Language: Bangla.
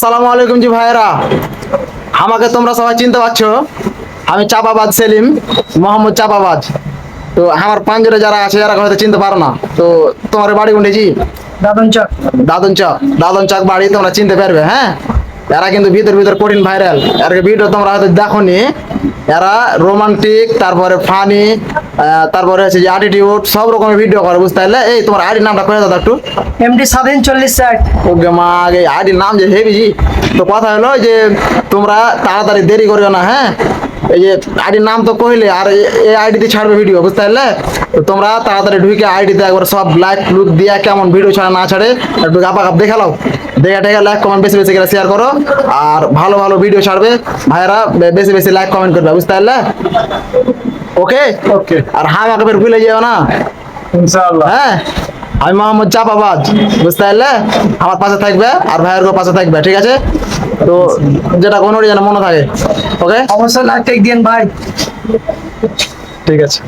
আসসালামু আলাইকুম জি ভাইরা আমাকে তোমরা সবাই চিনতে পারছ আমি চাপাবাজ সেলিম মোহাম্মদ চাপাবাজ তো আমার পাঞ্জরে যারা আছে যারা হয়তো চিনতে পারো না তো তোমার বাড়ি কোনটি জি? দাদন চক দাদন চক দাদন চক বাড়ি তোমরা চিনতে পারবে হ্যাঁ? এরা কিন্তু ভিতর ভিতর কঠিন ভাইরাল এর ভিডিও তোমরা হয়তো দেখোনি। এরা রোমান্টিক তারপরে ফানি তারপরে হচ্ছে যে অ্যাটিটিউড সব রকমের ভিডিও করে বুঝতে পারলে? এই তোমার আইডি নামটা করে দাও তো একটু এমডি স্বাধীন চল্লিশ ষাট ওকে মা আগে আইডির নাম যে হেভি তো কথা হলো যে তোমরা তাড়াতাড়ি দেরি করিও না হ্যাঁ? এই যে আইডির নাম তো কইলে আর এই আইডিতে ছাড়বে ভিডিও বুঝতে পারলে? তো তোমরা তাড়াতাড়ি ঢুকে আইডিতে একবার সব লাইক লুক দিয়া কেমন ভিডিও ছাড়া না ছাড়ে একটু গাপা গাপ দেখালাও দেখা টেকা লাইক কমেন্ট বেশি বেশি করে শেয়ার করো। আর ভালো ভালো ভিডিও ছাড়বে। ভাইরা বেশি বেশি লাইক কমেন্ট করবে বুঝতে পারলে? ওকে ওকে আর আমাকে ফের ভুলে যেও না। ইনশাআল্লাহ। হ্যাঁ? আমি মোহাম্মদ চাপাবাজ বুঝতে পারলে? আমার পাশে থাকবে আর ভাইয়ের পাশে থাকবে ঠিক আছে? তো যেটা কোনো যেন মনে থাকে ওকে অবশ্যই লাইক দিন ভাই। ঠিক আছে।